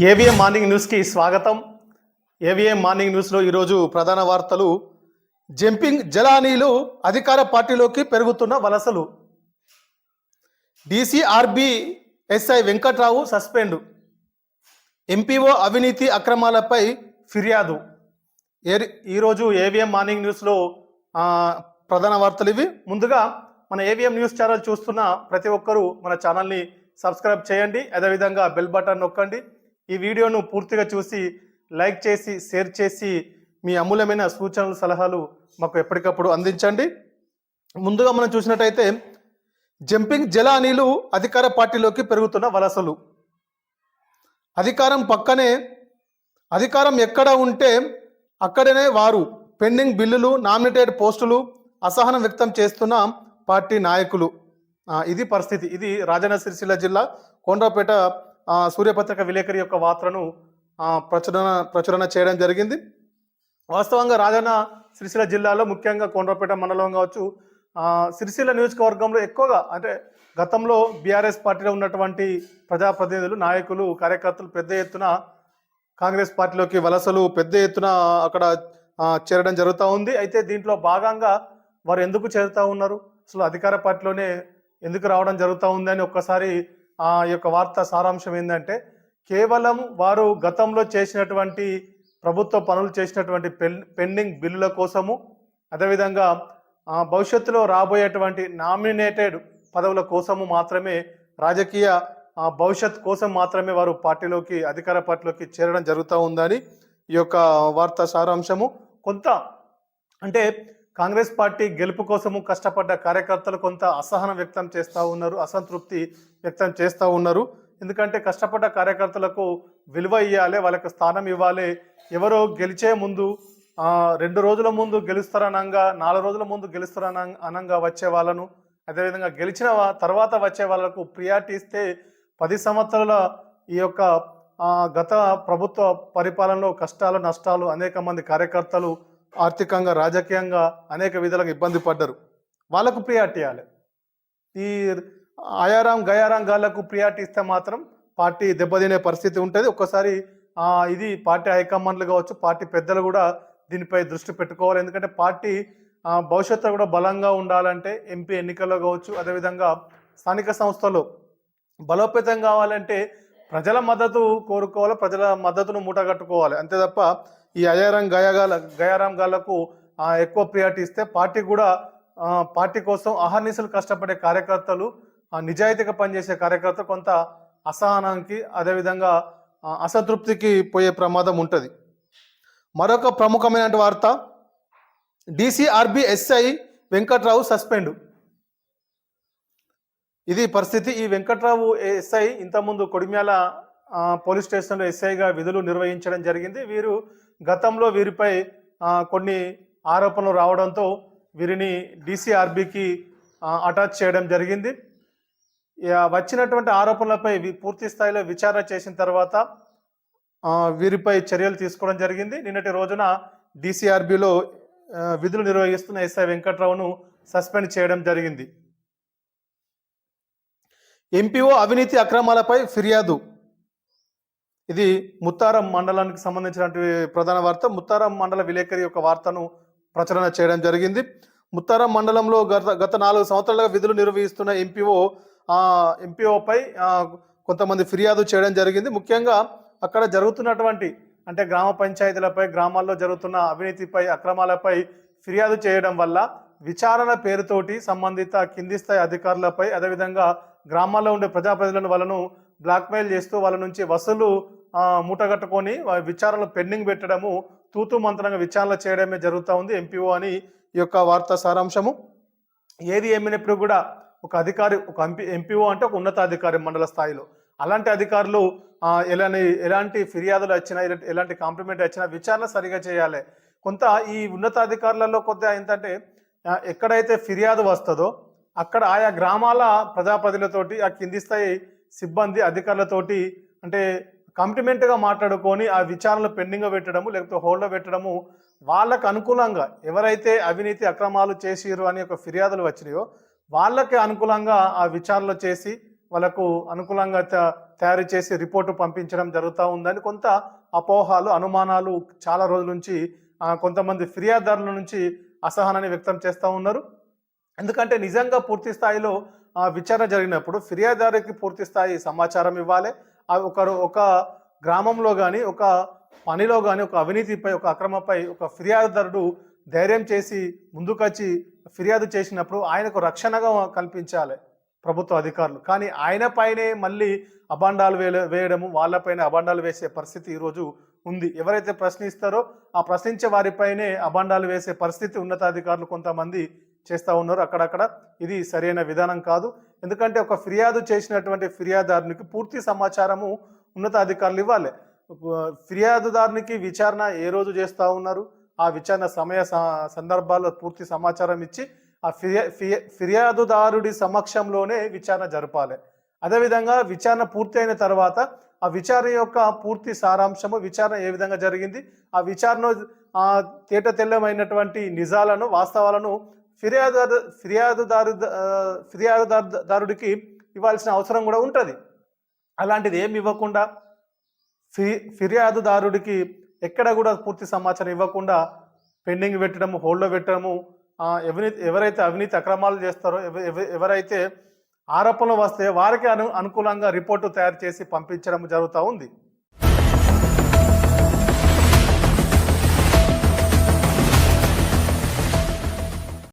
AVM morning న్యూస్కి స్వాగతం. AVM morning న్యూస్లో ఈరోజు ప్రధాన వార్తలు. జంపింగ్ జలానీలు అధికార పార్టీలోకి పెరుగుతున్న వలసలు. DCRB SI Venkatrao suspend. MPO అవినీతి అక్రమాలపై ఫిర్యాదు. ఏ- ఈరోజు ఏవిఎం మార్నింగ్ న్యూస్లో ప్రధాన వార్తలు ఇవి. ముందుగా మన ఏవిఎం న్యూస్ ఛానల్ చూస్తున్న ప్రతి ఒక్కరూ మన ఛానల్ని సబ్స్క్రైబ్ చేయండి. అదేవిధంగా బెల్ బటన్ నొక్కండి. ఈ వీడియోను పూర్తిగా చూసి లైక్ చేసి షేర్ చేసి మీ అమూల్యమైన సూచనలు సలహాలు మాకు ఎప్పటికప్పుడు అందించండి. ముందుగా మనం చూసినట్టయితే జంపింగ్ జలానీలు అధికార పార్టీలోకి పెరుగుతున్న వలసలు. అధికారం పక్కనే అధికారం ఎక్కడ ఉంటే అక్కడనే వారు పెండింగ్ బిల్లులు నామినేటెడ్ పోస్టులు అసహనం వ్యక్తం చేస్తున్న పార్టీ నాయకులు. ఇది పరిస్థితి. ఇది రాజన్న సిరిసిల్ల జిల్లా కొండ్రపేట సూర్యపత్రిక విలేకరి యొక్క వార్తను ప్రచురణ ప్రచురణ చేయడం జరిగింది. వాస్తవంగా రాజన్న సిరిసిల్ల జిల్లాలో ముఖ్యంగా కొండ్రపేట మండలం కావచ్చు సిరిసిల్ల నియోజకవర్గంలో ఎక్కువగా అంటే గతంలో బీఆర్ఎస్ పార్టీలో ఉన్నటువంటి ప్రజాప్రతినిధులు నాయకులు కార్యకర్తలు పెద్ద ఎత్తున కాంగ్రెస్ పార్టీలోకి వలసలు పెద్ద ఎత్తున అక్కడ చేరడం జరుగుతూ ఉంది. అయితే దీంట్లో భాగంగా వారు ఎందుకు చేరుతూ ఉన్నారు? అసలు అధికార పార్టీలోనే ఎందుకు రావడం జరుగుతూ ఉంది అని ఒక్కసారి ఆ యొక్క వార్త సారాంశం ఏంటంటే కేవలం వారు గతంలో చేసినటువంటి ప్రభుత్వ పనులు చేసినటువంటి పెన్- పెండింగ్ బిల్లుల కోసము అదేవిధంగా భవిష్యత్తులో రాబోయేటువంటి నామినేటెడ్ పదవుల కోసము మాత్రమే రాజకీయ భవిష్యత్ కోసం మాత్రమే వారు పార్టీలోకి అధికార పార్టీలోకి చేరడం జరుగుతూ ఉందని ఈ యొక్క వార్త సారాంశము. కొంత అంటే కాంగ్రెస్ పార్టీ గెలుపు కోసము కష్టపడ్డ కార్యకర్తలు కొంత అసహనం వ్యక్తం చేస్తూ ఉన్నారు అసంతృప్తి వ్యక్తం చేస్తూ ఉన్నారు. ఎందుకంటే కష్టపడ్డ కార్యకర్తలకు విలువ ఇవ్వాలి వాళ్ళకి స్థానం ఇవ్వాలి. ఎవరో గెలిచే ముందు రెండు రోజుల ముందు గెలుస్తారనంగా నాలుగు రోజుల ముందు గెలుస్తారన అనంగా వచ్చే వాళ్ళను అదేవిధంగా గెలిచిన తర్వాత వచ్చే వాళ్ళకు ప్రియారిటీ ఇస్తే పది సంవత్సరాల ఈ యొక్క గత ప్రభుత్వ పరిపాలనలో కష్టాలు నష్టాలు అనేక మంది కార్యకర్తలు ఆర్థికంగా రాజకీయంగా అనేక విధాలుగా ఇబ్బంది పడ్డారు. వాళ్ళకు ప్రియారిటీ ఇవ్వాలి. ఈ ఆయారాం గయారాం గాళ్ళకు ప్రియారిటీ ఇస్తే మాత్రం పార్టీ దెబ్బతినే పరిస్థితి ఉంటుంది. ఒక్కసారి ఇది పార్టీ హైకమాండ్లు కావచ్చు పార్టీ పెద్దలు కూడా దీనిపై దృష్టి పెట్టుకోవాలి. ఎందుకంటే పార్టీ భవిష్యత్తులో కూడా బలంగా ఉండాలంటే ఎంపీ ఎన్నికల్లో కావచ్చు అదేవిధంగా స్థానిక సంస్థలు బలోపేతం కావాలంటే ప్రజల మద్దతు కోరుకోవాలి ప్రజల మద్దతును మూటగట్టుకోవాలి. అంతే తప్ప ఈ అయారం గయగాల గయారాం గాళ్ళకు ఎక్కువ ప్రియారిటీ ఇస్తే పార్టీ కూడా పార్టీ కోసం అహర్నిశలు కష్టపడే కార్యకర్తలు నిజాయితీగా పనిచేసే కార్యకర్తలు కొంత అసహనానికి అదేవిధంగా అసంతృప్తికి పోయే ప్రమాదం ఉంటుంది. మరొక ప్రముఖమైన వార్త డీసీఆర్బీ ఎస్ఐ వెంకట్రావు సస్పెండ్. ఇది పరిస్థితి. ఈ వెంకట్రావు ఎస్ఐ ఇంతకుముందు కొడిమ్యాల పోలీస్ స్టేషన్లో ఎస్ఐగా విధులు నిర్వహించడం జరిగింది. వీరు గతంలో వీరిపై కొన్ని ఆరోపణలు రావడంతో వీరిని డీసీఆర్బీకి అటాచ్ చేయడం జరిగింది. వచ్చినటువంటి ఆరోపణలపై పూర్తి స్థాయిలో విచారణ చేసిన తర్వాత వీరిపై చర్యలు తీసుకోవడం జరిగింది. నిన్నటి రోజున డీసీఆర్బీలో విధులు నిర్వహిస్తున్న ఎస్ఐ వెంకట్రావును సస్పెండ్ చేయడం జరిగింది. ఎంపీఓ అవినీతి అక్రమాలపై ఫిర్యాదు ఇది ముత్తారం మండలానికి సంబంధించినటువంటి ప్రధాన వార్త. ముత్తారం మండల విలేకరి యొక్క వార్తను ప్రచురణ చేయడం జరిగింది. ముత్తారం మండలంలో గత గత నాలుగు సంవత్సరాలుగా విధులు నిర్వహిస్తున్న ఎంపీఓ ఎంపీఓపై కొంతమంది ఫిర్యాదు చేయడం జరిగింది. ముఖ్యంగా అక్కడ జరుగుతున్నటువంటి అంటే గ్రామ పంచాయతీలపై గ్రామాల్లో జరుగుతున్న అవినీతిపై అక్రమాలపై ఫిర్యాదు చేయడం వల్ల విచారణ పేరుతోటి సంబంధిత కింది స్థాయి అధికారులపై అదేవిధంగా గ్రామాల్లో ఉండే ప్రజాప్రతినిధులను వాళ్ళను బ్లాక్మెయిల్ చేస్తూ వాళ్ళ నుంచి వసూలు మూటగట్టుకొని విచారణలు పెండింగ్ పెట్టడము తూతు మంత్రంగా విచారణ చేయడమే జరుగుతూ ఉంది ఎంపీఓ అని ఈ యొక్క వార్తా సారాంశము. ఏది ఏమైనప్పుడు కూడా ఒక అధికారి ఒక ఎంపీ ఎంపీఓ అంటే ఒక ఉన్నతాధికారి మండల స్థాయిలో. అలాంటి అధికారులు ఎలాంటి ఎలాంటి ఫిర్యాదులు వచ్చినా ఎలాంటి- కాంప్లిమెంట్ వచ్చినా విచారణ సరిగా చేయాలి. కొంత ఈ ఉన్నతాధికారులలో కొద్దిగా ఏంటంటే ఎక్కడైతే ఫిర్యాదు వస్తుందో అక్కడ ఆయా గ్రామాల ప్రజాప్రతినిధులతోటి ఆ కింది స్థాయి సిబ్బంది అధికారులతోటి అంటే కంప్లిమెంట్గా మాట్లాడుకొని ఆ విచారణలు పెండింగ్గా పెట్టడము లేకపోతే హోల్డ్లో పెట్టడము వాళ్ళకు అనుకూలంగా ఎవరైతే అవినీతి అక్రమాలు చేసిరు అని ఒక ఫిర్యాదులు వచ్చినాయో వాళ్ళకి అనుకూలంగా ఆ విచారణలు చేసి వాళ్ళకు అనుకూలంగా త- తయారు చేసి రిపోర్టు పంపించడం జరుగుతూ ఉందని కొంత అపోహాలు అనుమానాలు చాలా రోజుల నుంచి కొంతమంది ఫిర్యాదుదారుల నుంచి అసహనాన్ని వ్యక్తం చేస్తూ ఉన్నారు. ఎందుకంటే నిజంగా పూర్తి స్థాయిలో విచారణ జరిగినప్పుడు ఫిర్యాదుదారుకి పూర్తి స్థాయి సమాచారం ఇవ్వాలి. ఒకరు ఒక గ్రామంలో కానీ ఒక పనిలో కానీ ఒక అవినీతిపై ఒక అక్రమపై ఒక ఫిర్యాదుదారుడు ధైర్యం చేసి ముందుకొచ్చి ఫిర్యాదు చేసినప్పుడు ఆయనకు రక్షణగా కల్పించాలి ప్రభుత్వ అధికారులు. కానీ ఆయన పైనే మళ్ళీ అబాండాలు వే వేయడము వాళ్ళపైన అబాండాలు వేసే పరిస్థితి ఈరోజు ఉంది. ఎవరైతే ప్రశ్నిస్తారో ఆ ప్రశ్నించే వారిపైనే అబాండాలు వేసే పరిస్థితి ఉన్నతాధికారులు కొంతమంది చేస్తూ ఉన్నారు అక్కడక్కడ. ఇది సరైన విధానం కాదు. ఎందుకంటే ఒక ఫిర్యాదు చేసినటువంటి ఫిర్యాదుదారునికి పూర్తి సమాచారము ఉన్నతాధికారులు ఇవ్వాలి. ఫిర్యాదుదారునికి విచారణ ఏ రోజు చేస్తూ ఉన్నారు? ఆ విచారణ సమయ స- సందర్భాల్లో పూర్తి సమాచారం ఇచ్చి ఆ ఫిర్యా ఫిర్యాదుదారుడి సమక్షంలోనే విచారణ జరపాలి. అదేవిధంగా విచారణ పూర్తి అయిన తర్వాత ఆ విచారణ యొక్క పూర్తి సారాంశము విచారణ ఏ విధంగా జరిగింది? ఆ విచారణ తేట తెల్లమైనటువంటి నిజాలను వాస్తవాలను ఫిర్యాదు ఫిర్యాదుదారు ఫిర్యాదుదారుదారుడికి ఫిర్యాదుదారుడికి ఇవ్వాల్సిన అవసరం కూడా ఉంటుంది. అలాంటిది ఏమి ఇవ్వకుండా ఫి ఫిర్యాదుదారుడికి ఎక్కడ కూడా పూర్తి సమాచారం ఇవ్వకుండా పెండింగ్ పెట్టడము హోల్డ్లో పెట్టడము ఆ, ఎవరి ఎవరైతే అవినీతి అక్రమాలు చేస్తారో ఎవ- ఎవ- ఎవరైతే ఆరోపణలు వస్తే వారికి అను అనుకూలంగా రిపోర్టు తయారు చేసి పంపించడం జరుగుతూ ఉంది.